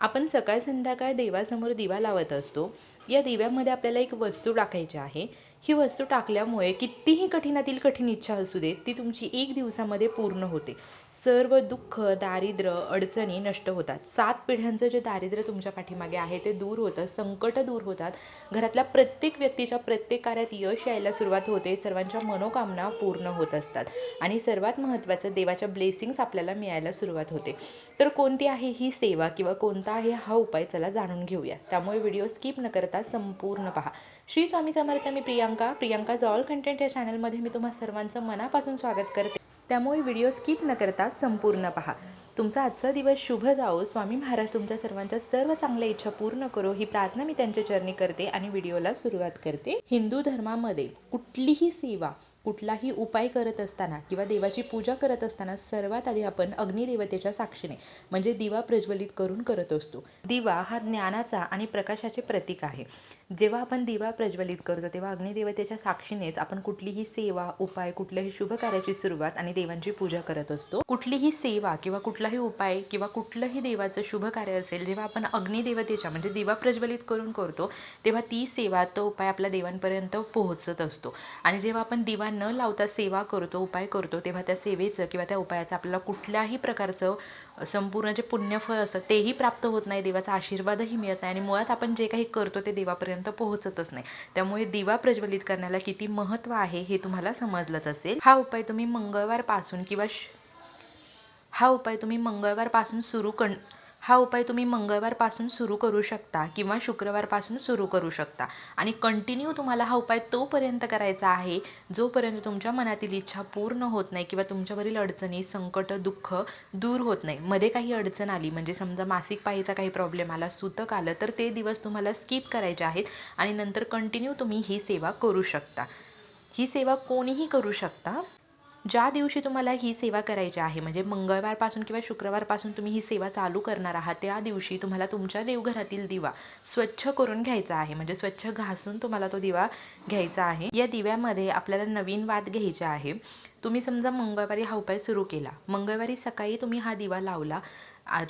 आपण सकाळ संध्याकाळ देवासमोर दिवा लावत असतो. या दिव्यामध्ये आपल्याला एक वस्तू टाकायची आहे. ही वस्तू टाकल्यामुळे कितीही कठीणातील कठीण इच्छा असू दे ती तुमची एक दिवसामध्ये पूर्ण होते. सर्व दुःख दारिद्र्य अडचणी नष्ट होतात. सात पिढ्यांचं जे दारिद्र्य तुमच्या पाठीमागे आहे ते दूर होतं संकट दूर होतात. घरातल्या प्रत्येक व्यक्तीच्या प्रत्येक कार्यात यश यायला सुरुवात होते सर्वांच्या मनोकामना पूर्ण होत असतात. आणि सर्वात महत्त्वाचं देवाच्या ब्लेसिंग्स आपल्याला मिळायला सुरुवात होते. तर कोणती आहे ही सेवा किंवा कोणता आहे हा उपाय चला जाणून घेऊया. त्यामुळे व्हिडिओ स्किप न करता संपूर्ण पहा. श्री स्वामी समर्थ मी प्रियांका. प्रियांका ऑल कंटेंट या चॅनलमध्ये मी तुम्हा सर्वांचं मनापासून स्वागत करते. त्यामुळे व्हिडिओ स्किप न करता संपूर्ण पहा. तुमचा आजचा दिवस शुभ जाओ स्वामी महाराज तुमच्या सर्वांच्या सर्व चांगल्या इच्छा पूर्ण करो. ही प्रार्थना मी त्यांच्या चरणी करते आणि व्हिडिओला सुरुवात करते. हिंदू धर्मामध्ये कुठलीही सेवा कुठलाही उपाय करत असताना किंवा देवाची पूजा करत असताना सर्वात आधी आपण अग्निदेवतेच्या साक्षीने म्हणजे दिवा प्रज्वलित करून करत असतो. दिवा हा ज्ञानाचा आणि प्रकाशाचे प्रतीक आहे. जेव्हा आपण दिवा प्रज्वलित करतो तेव्हा अग्निदेवतेच्या साक्षीनेच आपण कुठलीही सेवा उपाय कुठल्याही शुभ कार्याची सुरुवात आणि देवांची पूजा करत असतो. कुठलीही सेवा किंवा कुठलाही उपाय किंवा कुठलंही देवाचं शुभ कार्य असेल जेव्हा आपण अग्निदेवतेच्या म्हणजे दिवा प्रज्वलित करून करतो तेव्हा ती सेवा तो उपाय आपल्या देवांपर्यंत पोहोचत असतो. आणि जेव्हा आपण दिवा न लावता सेवा करतो उपाय करतो तेव्हा त्या सेवेचं किंवा त्या उपायाचं आपल्याला कुठल्याही प्रकारचं संपूर्ण जे पुण्यफळ असतं तेही प्राप्त होत नाही देवाचा आशीर्वादही मिळत नाही आणि मुळात आपण जे काही करतो ते देवापर्यंत पोहोचतच नाही. त्यामुळे दिवा प्रज्वलित करण्याला किती महत्त्व आहे हे तुम्हाला समजलंच असेल. हा उपाय तुम्ही मंगळवारपासून किंवा हा उपाय तुम्ही मंगळवारपासून सुरू कर हा उपाय तुम्ही मंगळवारपासून सुरू करू शकता किंवा शुक्रवारपासून सुरू करू शकता. आणि कंटिन्यू तुम्हाला हा उपाय तोपर्यंत करायचा आहे जोपर्यंत तुमच्या मनातील इच्छा पूर्ण होत नाही किंवा तुमच्यावरील अडचणी संकट दुःख दूर होत नाही. मध्ये काही अडचण आली म्हणजे समजा मासिक पाळीचा काही प्रॉब्लेम आला सुतक आलं तर ते दिवस तुम्हाला स्किप करायचे आहेत आणि नंतर कंटिन्यू तुम्ही ही सेवा करू शकता. ही सेवा कोणीही करू शकता. ज्या दिवशी तुम्हाला ही सेवा करायची आहे म्हणजे मंगळवारपासून किंवा शुक्रवारपासून तुम्ही ही सेवा चालू करणार आहात त्या दिवशी तुम्हाला तुमच्या देवघरातील दिवा स्वच्छ करून घ्यायचा आहे. म्हणजे स्वच्छ घासून तुम्हाला तो दिवा घ्यायचा आहे. या दिव्यामध्ये आपल्याला नवीन वाद घ्यायचा आहे. तुम्ही समजा मंगळवारी हा उपाय सुरू केला. मंगळवारी सकाळी तुम्ही हा दिवा लावला.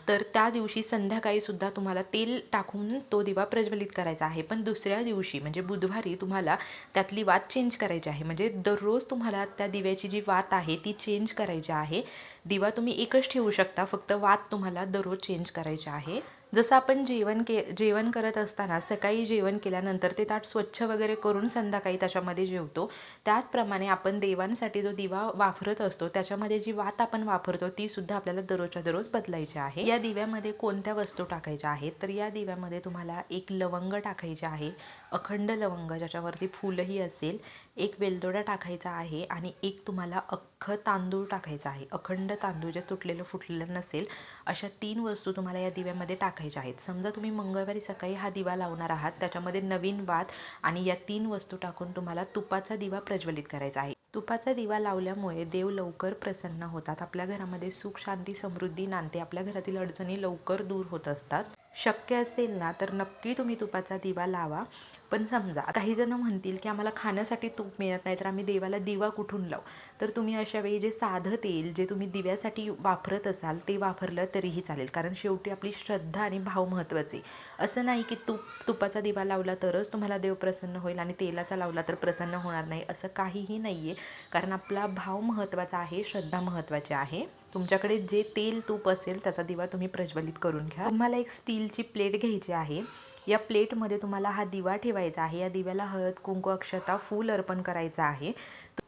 तर त्या दिवशी संध्याकाळी सुद्धा तुम्हाला तेल टाकून तो दिवा प्रज्वलित करायचा आहे. पण दुसऱ्या दिवशी म्हणजे बुधवारी तुम्हाला त्यातली वात चेंज करायची आहे. म्हणजे दररोज तुम्हाला त्या दिव्याची जी वात आहे ती चेंज करायची आहे. दिवा तुम्ही एकच ठेवू शकता फक्त वात तुम्हाला दररोज चेंज करायची आहे. जसं आपण जेवण के जेवण करत असताना सकाळी जेवण केल्यानंतर ते ताट स्वच्छ वगैरे करून संध्याकाळी त्याच्यामध्ये जेवतो. त्याचप्रमाणे आपण देवांसाठी जो दिवा वापरत असतो त्याच्यामध्ये जी वात आपण वापरतो ती सुद्धा आपल्याला दररोजच्या दररोज बदलायची आहे. या दिव्यामध्ये कोणत्या वस्तू टाकायच्या आहेत? तर या दिव्यामध्ये तुम्हाला एक लवंग टाकायचे आहे अखंड लवंग ज्याच्यावरती फुलंही असेल. एक वेलदोडा टाकायचा आहे आणि एक तुम्हाला अख्खं तांदूळ टाकायचा आहे. अखंड तांदूळ जे तुटलेलं फुटलेलं नसेल अशा तीन वस्तू तुम्हाला या दिव्यामध्ये टाकायच्या आहेत समजा तुम्ही मंगळवारी सकाळी हा दिवा लावणार आहात त्याच्यामध्ये नवीन वात आणि या तीन वस्तू टाकून तुम्हाला तुपाचा दिवा प्रज्वलित करायचा आहे. तुपाचा दिवा लावल्यामुळे देव लवकर प्रसन्न होतात. आपल्या घरामध्ये सुख शांती समृद्धी नांदते. आपल्या घरातील अडचणी लवकर दूर होत असतात. शक्य असेल ना तर नक्की तुम्ही तुपाचा दिवा लावा. पण समजा काही जण म्हणतील की आम्हाला खाण्यासाठी तूप मिळत नाही तर आम्ही देवाला दिवा कुठून लावू? तर तुम्ही अशा वेळी जे साधं तेल जे तुम्ही दिव्यासाठी वापरत असाल ते वापरलं तरीही चालेल. कारण शेवटी आपली श्रद्धा आणि भाव महत्त्वाचे असं नाही की तूप तुपाचा दिवा लावला तरच तुम्हाला देव प्रसन्न होईल आणि तेलाचा लावला तर प्रसन्न होणार नाही असं काहीही नाही आहे कारण आपला भाव महत्त्वाचा आहे श्रद्धा महत्त्वाची आहे. तुमच्याकडे जे तेल तूप असेल त्याचा दिवा तुम्ही प्रज्वलित करून घ्या. तुम्हाला एक स्टीलची प्लेट घ्यायची आहे. या प्लेटमध्ये तुम्हाला हा दिवा ठेवायचा आहे. या दिव्याला हळद कुंकू अक्षता फूल अर्पण करायचं आहे.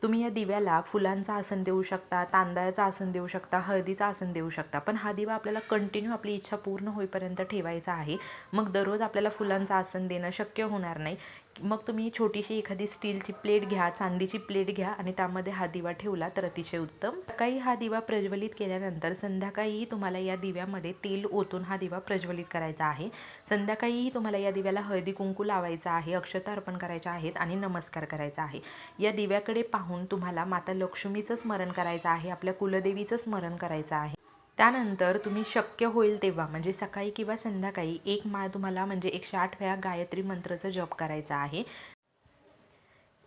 तुम्ही या दिव्याला फुलांचा आसन देऊ शकता तांदळाचं आसन देऊ शकता हळदीचा आसन देऊ शकता. पण हा दिवा आपल्याला कंटिन्यू आपली इच्छा पूर्ण होईपर्यंत ठेवायचा आहे. मग दररोज आपल्याला फुलांचं आसन देणं शक्य होणार नाही. मग तुम्ही छोटीशी एखादी स्टीलची प्लेट घ्या चांदीची प्लेट घ्या आणि त्यामध्ये हा दिवा ठेवला तर अतिशय उत्तम. सकाळी हा दिवा प्रज्वलित केल्यानंतर संध्याकाळीही तुम्हाला या दिव्यामध्ये तेल ओतून हा दिवा प्रज्वलित करायचा आहे. संध्याकाळीही तुम्हाला या दिव्याला हळदी कुंकू लावायचा आहे अक्षता अर्पण करायच्या आहेत आणि नमस्कार करायचा आहे. या दिव्याकडे पाहून तुम्हाला माता लक्ष्मीचं स्मरण करायचं आहे आपल्या कुलदेवीचं स्मरण करायचं आहे. त्यानंतर तुम्ही शक्य होईल तेव्हा म्हणजे सकाळी किंवा संध्याकाळी एक माळ तुम्हाला म्हणजे एकशे आठ वेळा गायत्री मंत्राचा जप करायचा आहे.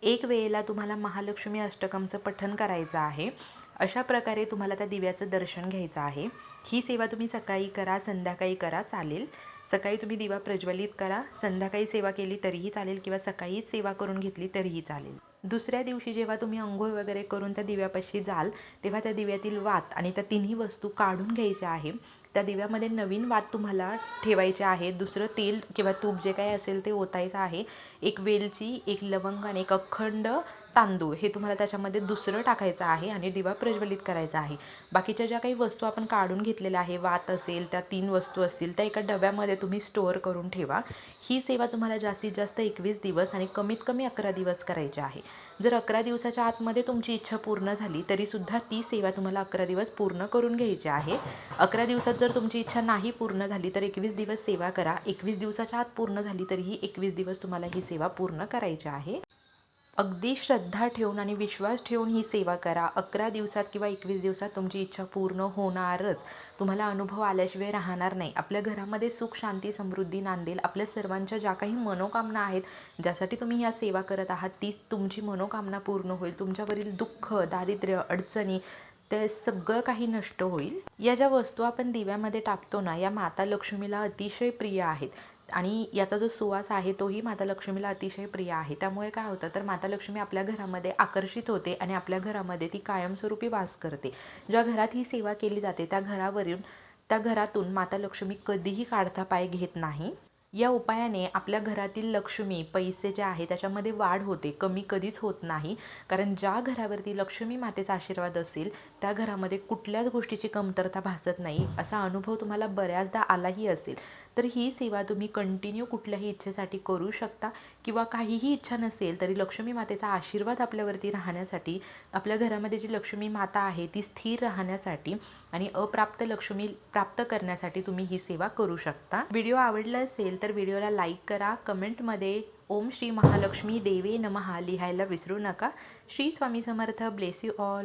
एक वेळेला तुम्हाला महालक्ष्मी अष्टकमचं पठण करायचं आहे. अशा प्रकारे तुम्हाला त्या दिव्याचं दर्शन घ्यायचं आहे. ही सेवा तुम्ही सकाळी करा संध्याकाळी करा चालेल. सकाळी तुम्ही दिवा प्रज्वलित करा. संध्याकाळी सेवा केली तरीही चालेल किंवा सकाळीच सेवा करून घेतली तरीही चालेल. दुसऱ्या दिवशी जेव्हा तुम्ही अंघोळ वगैरे करून त्या दिव्यापाशी जाल तेव्हा त्या दिव्यातील वात आणि त्या तिन्ही वस्तू काढून घ्यायच्या आहे. त्या दिव्यामध्ये नवीन वात तुम्हाला ठेवायचे आहे. दुसरं तेल किंवा तूप जे काही असेल ते ओतायचं आहे. एक वेलची एक लवंग आणि एक अखंड तांदूळ हे तुम्हाला त्याच्यामध्ये दुसरं टाकायचं आहे आणि दिवा प्रज्वलित करायचा आहे. बाकीच्या ज्या काही वस्तू आपण काढून घेतलेल्या आहे वात असेल त्या तीन वस्तू असतील त्या एका डब्यामध्ये तुम्ही स्टोअर करून ठेवा. ही सेवा तुम्हाला जास्तीत जास्त एकवीस दिवस आणि कमीत कमी अकरा दिवस करायची आहे. जर अकरा दिवसाच्या आतमध्ये तुमची इच्छा पूर्ण झाली तरी सुद्धा ती सेवा तुम्हाला अकरा दिवस पूर्ण करून घ्यायची आहे. अकरा दिवसात जर तुमची इच्छा नाही पूर्ण झाली तर एकवीस दिवस सेवा करा. एकवीस दिवसाच्या आत पूर्ण झाली तरीही एकवीस दिवस तुम्हाला ही सेवा पूर्ण करायची आहे. अगदी श्रद्धा ठेवून आणि विश्वास ठेवून ही सेवा करा. अकरा दिवसात किंवा एकवीस दिवसात तुमची इच्छा पूर्ण होणारच. तुम्हाला अनुभव आल्याशिवाय राहणार नाही. आपल्या घरामध्ये सुख शांती समृद्धी नांदेल आपल्या सर्वांच्या ज्या काही मनोकामना आहेत ज्यासाठी तुम्ही या सेवा करत आहात तीच तुमची मनोकामना पूर्ण होईल. तुमच्यावरील दुःख दारिद्र्य अडचणी ते सगळं काही नष्ट होईल. या ज्या वस्तू आपण दिव्यामध्ये टाकतो ना या माता लक्ष्मीला अतिशय प्रिय आहेत. आणि याचा जो सुवास आहे तोही माता लक्ष्मीला अतिशय प्रिय आहे. त्यामुळे काय होतं तर माता लक्ष्मी आपल्या घरामध्ये आकर्षित होते आणि आपल्या घरामध्ये ती कायमस्वरूपी वास करते. ज्या घरात ही सेवा केली जाते त्या घरावरून त्या घरातून माता लक्ष्मी कधीही काढता पाय घेत नाही. या उपायाने आपल्या घरातील लक्ष्मी पैसे जे आहे त्याच्यामध्ये वाढ होते. कमी कधीच होत नाही. कारण ज्या घरावरती लक्ष्मी मातेचा आशीर्वाद असेल त्या घरामध्ये कुठल्याच गोष्टीची कमतरता भासत नाही. असा अनुभव तुम्हाला बऱ्याचदा आलाही असेल. तर ही सेवा तुम्ही कंटिन्यू कुठल्याही इच्छेसाठी करू शकता किंवा काहीही इच्छा नसेल तरी लक्ष्मी मातेचा आशीर्वाद आपल्यावरती राहण्यासाठी आपल्या घरामध्ये जी लक्ष्मी माता आहे ती स्थिर राहण्यासाठी आणि अप्राप्त लक्ष्मी प्राप्त करण्यासाठी तुम्ही ही सेवा करू शकता. व्हिडिओ आवडला असेल तर व्हिडिओला लाईक करा कमेंटमध्ये ओम श्री महालक्ष्मी देवे नमहा लिहायला विसरू नका. Shri Swami Samarth bless you all.